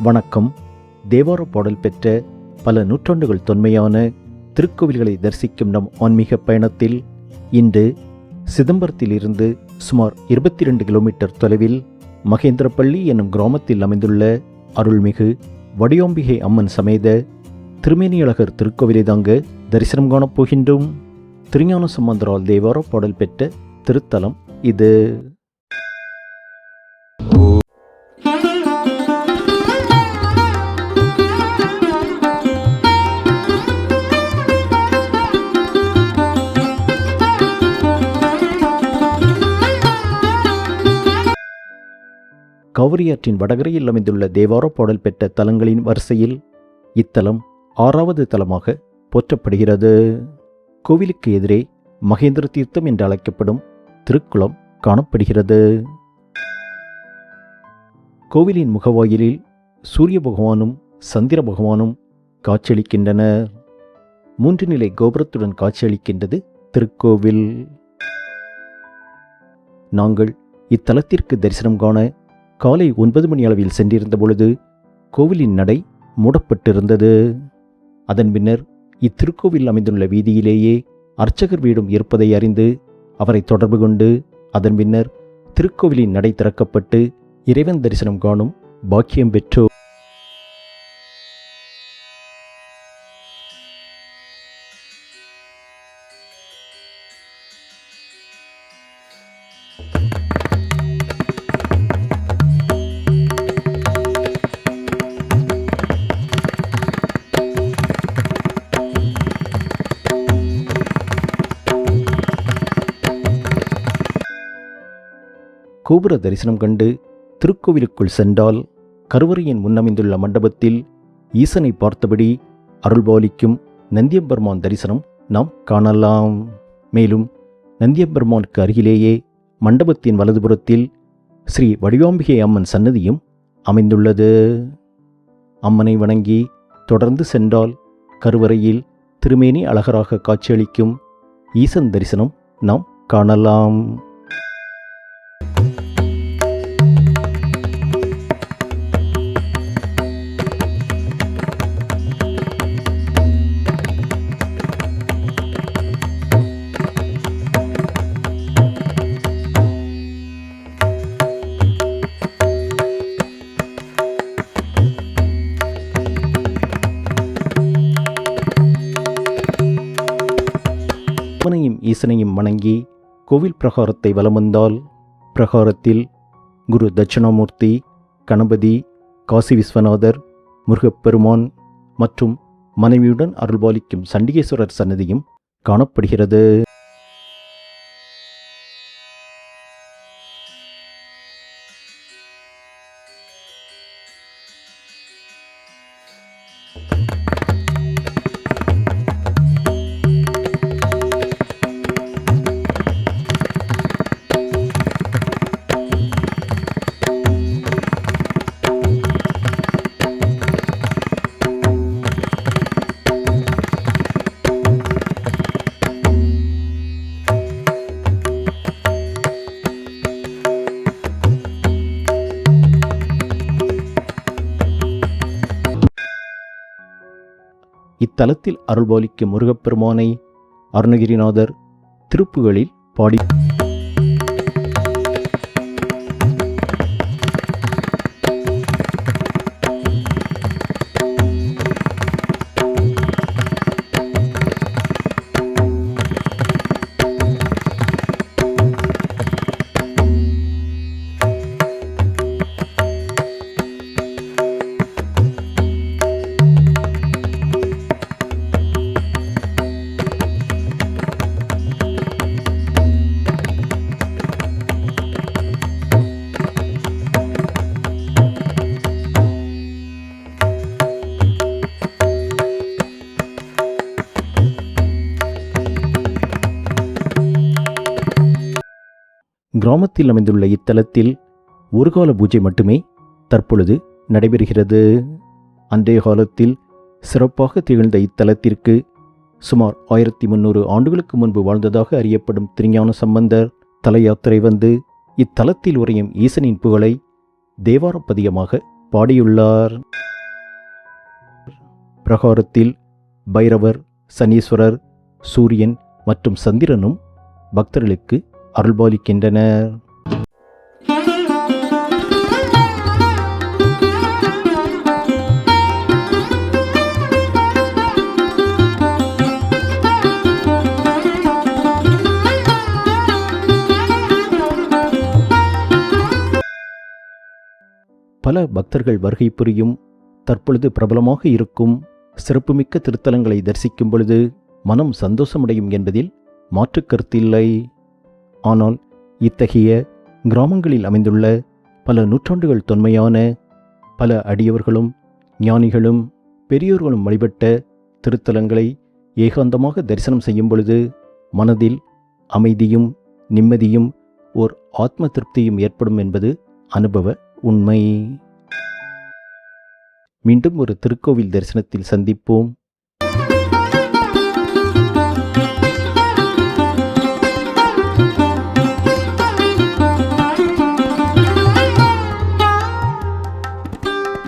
வணக்கம். தேவார பாடல் பெற்ற பல நூற்றாண்டுகள் தொன்மையான திருக்கோவில்களை தரிசிக்கும் நம் ஆன்மீக பயணத்தில் இன்று சிதம்பரத்திலிருந்து சுமார் இருபத்தி ரெண்டு கிலோமீட்டர் தொலைவில் மகேந்திரப்பள்ளி என்னும் கிராமத்தில் அமைந்துள்ள அருள்மிகு வடியோம்பிகை அம்மன் சமேத திருமேனியழகர் திருக்கோவிலை தாங்க தரிசனம் காணப் போகின்றோம். திருஞான சம்பந்தரால் தேவார பாடல் பெற்ற திருத்தலம் இது. கௌரியாற்றின் வடகரையில் அமைந்துள்ள தேவார பாடல் பெற்ற தலங்களின் வரிசையில் இத்தலம் ஆறாவது தலமாக போற்றப்படுகிறது. கோவிலுக்கு எதிரே மகேந்திர தீர்த்தம் என்று அழைக்கப்படும் திருக்குளம் காணப்படுகிறது. கோவிலின் முகவாயிலில் சூரிய பகவானும் சந்திர பகவானும் காட்சியளிக்கின்றனர். மூன்று நிலை கோபுரத்துடன் காட்சியளிக்கின்றது திருக்கோவில். நாங்கள் இத்தலத்திற்கு தரிசனம் காண காலை ஒன்பது மணி அளவில் சென்றிருந்த பொழுது கோவிலின் நடை மூடப்பட்டிருந்தது. அதன் பின்னர் இத்திருக்கோவில் அமைந்துள்ள வீதியிலேயே அர்ச்சகர் வீடும் இருப்பதை அறிந்து அவரை தொடர்பு கொண்டு அதன் பின்னர் திருக்கோவிலின் நடை திறக்கப்பட்டு இறைவன் தரிசனம் காணும் பாக்கியம் பெற்றோ கோபுர தரிசனம் கண்டு திருக்கோவிலுக்குள் சென்றால் கருவறையின் முன்னமைந்துள்ள மண்டபத்தில் ஈசனை பார்த்தபடி அருள்பாலிக்கும் நந்தியம்பெருமான் தரிசனம் நாம் காணலாம். மேலும் நந்தியம்பெருமானுக்கு அருகிலேயே மண்டபத்தின் வலதுபுறத்தில் ஸ்ரீ வடிவாம்பிகை அம்மன் சன்னதியும் அமைந்துள்ளது. அம்மனை வணங்கி தொடர்ந்து சென்றால் கருவறையில் திருமேனி அழகராக காட்சியளிக்கும் ஈசன் தரிசனம் நாம் காணலாம். ஈசனையும் வணங்கி கோவில் பிரகாரத்தை வலம் வந்தால் பிரகாரத்தில் குரு தட்சிணாமூர்த்தி கணபதி காசி விஸ்வநாதர் முருகப்பெருமான் மற்றும் மனைவியுடன் அருள்பாலிக்கும் சண்டிகேஸ்வரர் சன்னதியும் காணப்படுகிறது. இத்தலத்தில் அருள்பாலிக்கும் முருகப்பெருமானை அருணகிரிநாதர் திருப்புகளில் பாடி கிராமத்தில் அமைந்துள்ள இத்தலத்தில் ஒரு கால பூஜை மட்டுமே தற்பொழுது நடைபெறுகிறது. அன்றைய காலத்தில் சிறப்பாக திகழ்ந்த இத்தலத்திற்கு சுமார் ஆயிரத்தி முன்னூறு ஆண்டுகளுக்கு முன்பு வாழ்ந்ததாக அறியப்படும் திருஞான சம்பந்தர் தல யாத்திரை வந்து இத்தலத்தில் உறையும் ஈசனின் புகழை தேவாரப்பதியமாக பாடியுள்ளார். பிரகாரத்தில் பைரவர் சனீஸ்வரர் சூரியன் மற்றும் சந்திரனும் பக்தர்களுக்கு அருள்பாலிக்கின்றனர். பல பக்தர்கள் வருகை புரியும் தற்பொழுது பிரபலமாக இருக்கும் சிறப்புமிக்க திருத்தலங்களை தரிசிக்கும் பொழுது மனம் சந்தோஷமடையும் என்பதில் மாற்றுக் கருத்தில்லை. ஆனால் இத்தகைய கிராமங்களில் அமைந்துள்ள பல நூற்றாண்டுகள் தொன்மையான பல அடியவர்களும் ஞானிகளும் பெரியோர்களும் வழிபட்ட திருத்தலங்களை ஏகாந்தமாக தரிசனம் செய்யும் பொழுது மனதில் அமைதியும் நிம்மதியும் ஓர் ஆத்ம திருப்தியும் ஏற்படும் என்பது அனுபவ உண்மை. மீண்டும் ஒரு திருக்கோவில் தரிசனத்தில் சந்திப்போம்.